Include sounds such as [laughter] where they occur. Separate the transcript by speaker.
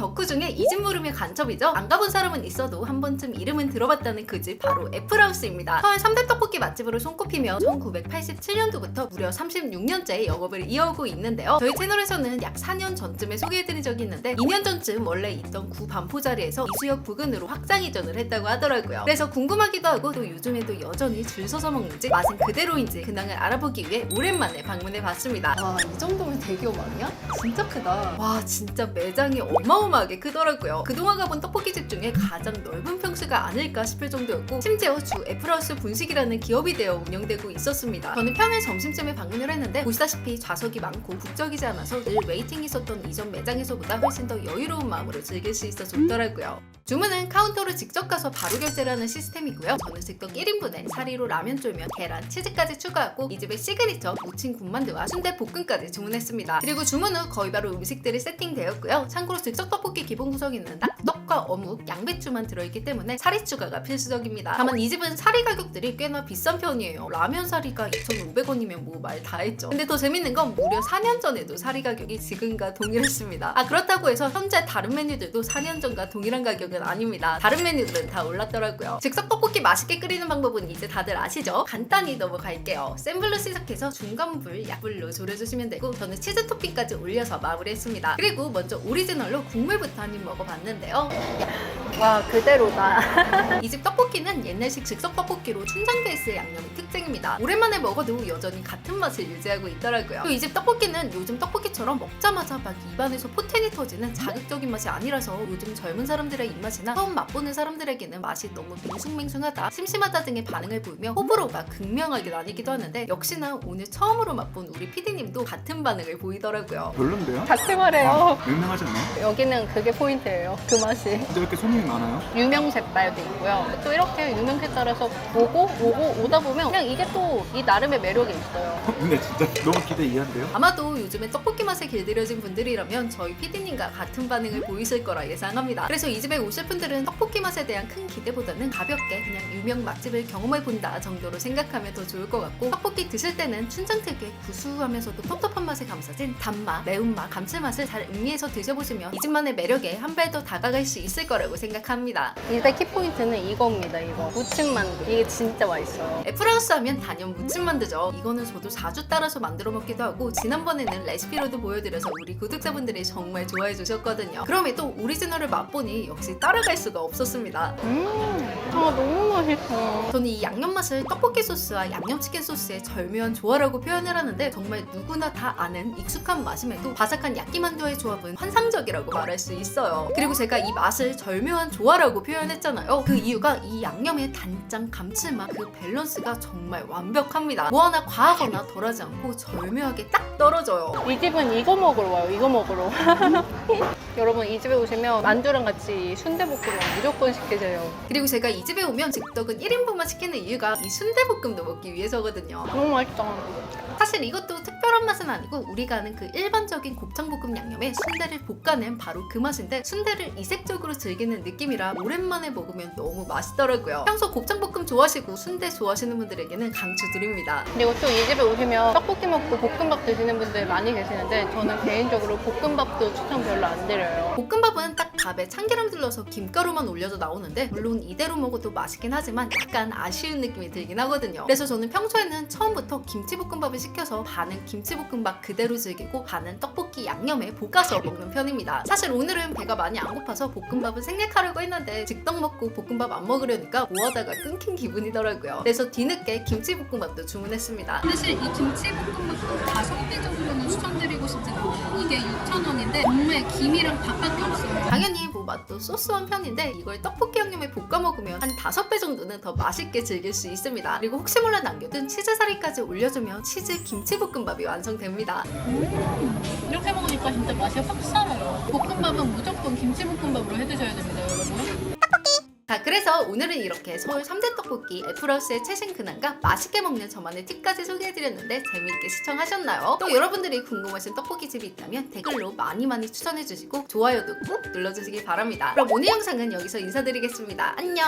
Speaker 1: 덕후 중에 이집 물음의 간첩이죠. 안 가본 사람은 있어도 한 번쯤 이름은 들어봤다는 그 집 바로 애플하우스입니다. 서울 3대 떡볶이 맛집으로 손꼽히며 1987년도부터 무려 36년째 영업을 이어오고 있는데요. 저희 채널에서는 약 4년 전쯤에 소개해드린 적이 있는데 2년 전쯤 원래 있던 구 반포 자리에서 이수역 부근으로 확장 이전을 했다고 하더라고요. 그래서 궁금하기도 하고 또 요즘에도 여전히 줄 서서 먹는지 맛은 그대로인지 근황을 알아보기 위해 오랜만에 방문해봤습니다. 와 이 정도면 대기업 아니야? 진짜 크다. 와 진짜 매장이 어마어마 하게 크더라고요. 그동안 가본 떡볶이집 중에 가장 넓은 평수가 아닐까 싶을 정도였고 심지어 주 애플하우스 분식이라는 기업이 되어 운영되고 있었습니다. 저는 평일 점심쯤에 방문을 했는데 보시다시피 좌석이 많고 국적이지 않아서 늘 웨이팅이 있었던 이전 매장에서보다 훨씬 더 여유로운 마음으로 즐길 수 있어 좋더라고요. 주문은 카운터로 직접 가서 바로 결제를 하는 시스템이고요. 저는 즉석 1인분에 사리로 라면 쫄면, 계란, 치즈까지 추가하고 이 집의 시그니처 무침 군만두와 순대 볶음까지 주문했습니다. 그리고 주문 후 거의 바로 음식들이 세팅되었고요. 참고로 즉석 떡볶이 기본 구성에는 딱 떡과 어묵, 양배추만 들어있기 때문에 사리 추가가 필수적입니다. 다만 이 집은 사리 가격들이 꽤나 비싼 편이에요. 라면 사리가 2,500원이면 뭐 말 다 했죠. 근데 더 재밌는 건 무려 4년 전에도 사리 가격이 지금과 동일했습니다. 아 그렇다고 해서 현재 다른 메뉴들도 4년 전과 동일한 가격은 아닙니다. 다른 메뉴들은 다 올랐더라고요. 즉석 떡볶이 맛있게 끓이는 방법은 이제 다들 아시죠? 간단히 넘어갈게요. 센 불로 시작해서 중간 불, 약불로 졸여주시면 되고 저는 치즈 토핑까지 올려서 마무리했습니다. 그리고 먼저 오리지널로 국물부터 한 입 먹어봤는데요. 와 그대로다. [laughs] 이 집 떡볶이는 옛날식 즉석 떡볶이로 춘장 베이스의 양념이 특징입니다. 오랜만에 먹어도 여전히 같은 맛을 유지하고 있더라고요. 또 이 집 떡볶이는 요즘 떡볶이처럼 먹자마자 막 입안에서 포텐이 터지는 자극적인 맛이 아니라서 요즘 젊은 사람들의 입맛이나 처음 맛보는 사람들에게는 맛이 너무 맹숭맹숭하다, 심심하다 등의 반응을 보이며 호불호가 극명하게 나뉘기도 하는데 역시나 오늘 처음으로 맛본 우리 PD님도 같은 반응을 보이더라고요.
Speaker 2: 별론데요?
Speaker 3: 같이 말해요.
Speaker 2: 유명하지 않나요?
Speaker 3: 여기는 그게 포인트예요. 그 맛이.
Speaker 2: 근데 왜 이렇게 손님이 많아요?
Speaker 3: 유명 색깔도 있고요. 또 이렇게 유명 색깔에서 오고 오고 오다 보면 그냥 이게 또 이 나름의 매력이 있어요.
Speaker 2: 근데 진짜 [laughs] 너무 기대 이해한데요?
Speaker 1: 아마도 요즘에 떡볶이 맛에 길들여진 분들이라면 저희 PD님과 같은 반응을 보이실 거라 예상합니다. 그래서 이 집에 오실 분들은 떡볶이 맛에 대한 큰 기대보다는 가볍게 그냥 유명 맛집을 경험해 본다 정도로 생각하면 더 좋을 것 같고 떡볶이 드실 때는 춘장 특유의 구수하면서도 텁텁한 맛에 감싸진 단맛, 매운맛, 감칠맛을 잘 음미해서 드셔보시면 이 집만의 매력에 한 발 더 다가갈 수 있을 거라고 생각합니다.
Speaker 3: 이때 키포인트는 이겁니다. 이거 무침만두. 이게 진짜 맛있어요.
Speaker 1: 애플하우스 하면 단연 무침 만두죠. 이거는 저도 자주 따라서 만들어 먹기도 하고 지난번에는 레시피로도 보여드려서 우리 구독자분들이 정말 좋아해 주셨거든요. 그럼에도 오리지널을 맛보니 역시 따라갈 수가 없었습니다.
Speaker 3: 음, 아 너무 맛있어.
Speaker 1: 저는 이 양념 맛을 떡볶이 소스와 양념치킨 소스의 절묘한 조화라고 표현을 하는데 정말 누구나 다 아는 익숙한 맛임에도 바삭한 야끼만두의 조합은 환상적이라고 말할 수 있어요. 그리고 제가 이맛 을 절묘한 조화라고 표현했잖아요. 그 이유가 이 양념의 단짠 감칠맛 그 밸런스가 정말 완벽합니다. 뭐 하나 과하거나 덜하지 않고 절묘하게 딱 떨어져요.
Speaker 3: 이 집은 이거 먹으러 와요. 이거 먹으러. [laughs] 여러분 이 집에 오시면 만두랑 같이 순대볶음을 무조건 시키세요.
Speaker 1: 그리고 제가 이 집에 오면 즉석은 1인분만 시키는 이유가 이 순대볶음도 먹기 위해서거든요.
Speaker 3: 너무 맛있다.
Speaker 1: 사실 이것도 특별한 맛은 아니고 우리가 아는 그 일반적인 곱창볶음 양념에 순대를 볶아낸 바로 그 맛인데 순대를 이색적으로 즐기는 느낌이라 오랜만에 먹으면 너무 맛있더라고요. 평소 곱창볶음 좋아하시고 순대 좋아하시는 분들에게는 강추드립니다.
Speaker 3: 그리고 또 이 집에 오시면 떡볶이 먹고 볶음밥 드시는 분들 많이 계시는데 저는 개인적으로 볶음밥도 추천 별로 안 드려요.
Speaker 1: 볶음밥은 딱 밥에 참기름 둘러서 김가루만 올려서 나오는데 물론 이대로 먹어도 맛있긴 하지만 약간 아쉬운 느낌이 들긴 하거든요. 그래서 저는 평소에는 처음부터 김치볶음밥을 시켜서 반은 김치볶음밥 그대로 즐기고 반은 떡볶이 양념에 볶아서 먹는 편입니다. 사실 오늘은 배가 많이 안 고파서 볶음밥을 생략하려고 했는데 즉석 먹고 볶음밥 안 먹으려니까 뭐 하다가 끊긴 기분이더라고요. 그래서 뒤늦게 김치볶음밥도 주문했습니다.
Speaker 4: 사실 이 김치볶음밥도 개 정도는 추천드리고 싶진 않아요. 이게 6,000원인데 정말 김이랑 밥밖에 없어요.
Speaker 1: 당연히 뭐 맛도 소소한 편인데 이걸 떡볶이 양념에 볶아 먹으면 한 다섯 배 정도는 더 맛있게 즐길 수 있습니다. 그리고 혹시 몰라 남겨둔 치즈사리까지 올려주면 치즈 김치볶음밥이 완성됩니다.
Speaker 4: 이렇게 먹으니까 진짜 맛이 확 살아요. 볶음밥은 무조건 김치볶음밥으로 해드셔야 됩니다.
Speaker 1: 자 그래서 오늘은 이렇게 서울 3대 떡볶이 애플하우스의 최신 근황과 맛있게 먹는 저만의 팁까지 소개해드렸는데 재미있게 시청하셨나요? 또 여러분들이 궁금하신 떡볶이집이 있다면 댓글로 많이 많이 추천해주시고 좋아요도 꾹 눌러주시기 바랍니다. 그럼 오늘 영상은 여기서 인사드리겠습니다. 안녕